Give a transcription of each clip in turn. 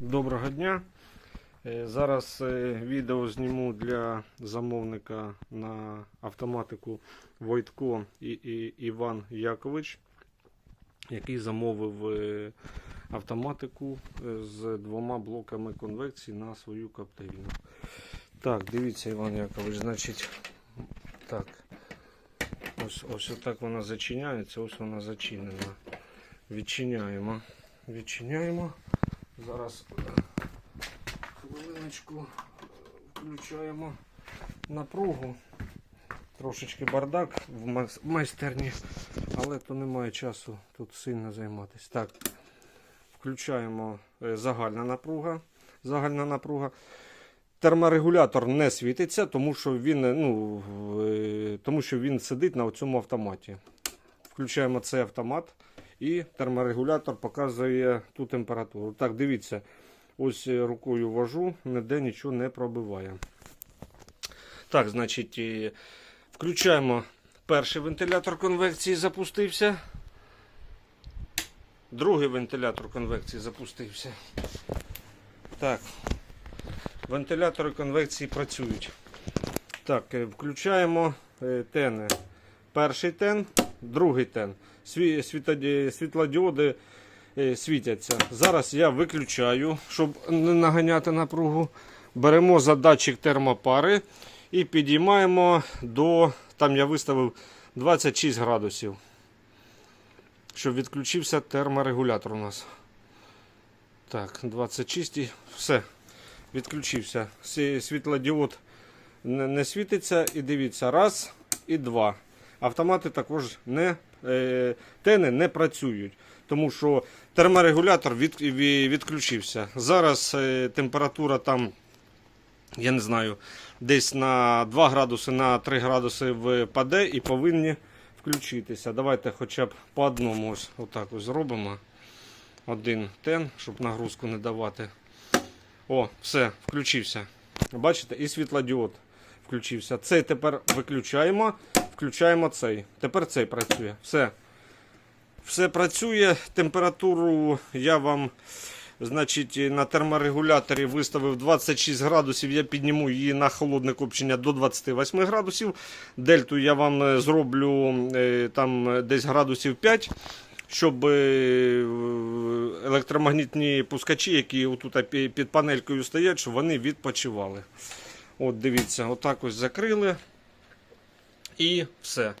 Доброго дня. Е, Зараз е, відео зніму для замовника на автоматику Войтко і, і Іван Якович, який замовив е, автоматику з двома блоками конвекції на свою коптильню. Так, дивіться, Іван Якович, значить, так. Ось, ось отак вона зачиняється, ось вона зачинена. Відчиняємо. Відчиняємо. Зараз хвилиночку включаємо напругу. Трошечки бардак в майстерні, але то немає часу тут сильно займатися. Так, включаємо е, загальна напруга. Загальна напруга. Терморегулятор не світиться, тому що він, е, ну, е, тому що він сидить на цьому автоматі. Включаємо цей автомат і терморегулятор показує ту температуру. Так, дивіться, ось е, рукою вожу, ніде нічого не пробиває. Так, значить, включаємо перший вентилятор конвекції, запустився. Другий вентилятор конвекції запустився. Так, вентилятори конвекції працюють. Так, е, включаємо е, тени. Перший тен, другий тен. Сві- Світлодіоди е, світяться. Зараз я виключаю, щоб не наганяти напругу. Беремо задатчик термопари і підіймаємо до, там я виставив 26 градусів. Щоб відключився терморегулятор у нас. Так, 26 і все. Відключився. Світлодіод не світиться. І дивіться, раз і два. Автомати також не е, тени не працюють, тому що терморегулятор від, ві- відключився. Зараз е, температура там, я не знаю, десь на 2 градуси, на 3 градуси впаде і повинні включитися. Давайте хоча б по одному ось отак ось зробимо. Один тен, щоб нагрузку не давати. О, все, включився. Бачите, і світлодіод включився. Цей тепер виключаємо, включаємо цей. Тепер цей працює. Все. Все працює. Температуру я вам, значить, на терморегуляторі виставив 26 градусів. Я підніму її на холодне копчення до 28 градусів. Дельту я вам е, зроблю е, там десь градусів 5 щоб е, електромагнітні пускачі, які отут пі- під панелькою стоять, щоб вони відпочивали. От дивіться, отак ось закрили. І все.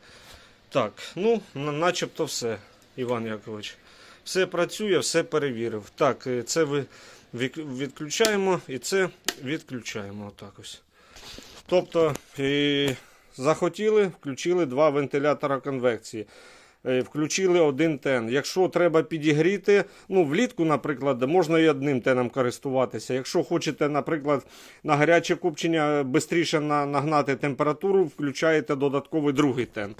Так, ну, начебто все, Іван Якович. Все працює, все перевірив. Так, е, це ви відключаємо і це відключаємо. Отак ось. Тобто, е, захотіли, включили два вентилятора конвекції. Е, Включили один тен. Якщо треба підігріти, ну влітку, наприклад, можна і одним теном користуватися. Якщо хочете, наприклад, на гаряче копчення швидше нагнати температуру, включаєте додатковий другий тен.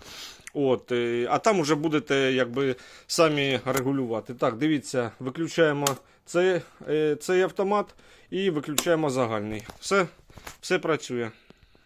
От, е, а там вже будете якби самі регулювати. Так, дивіться, виключаємо цей, е, цей автомат і виключаємо загальний. Все, все працює.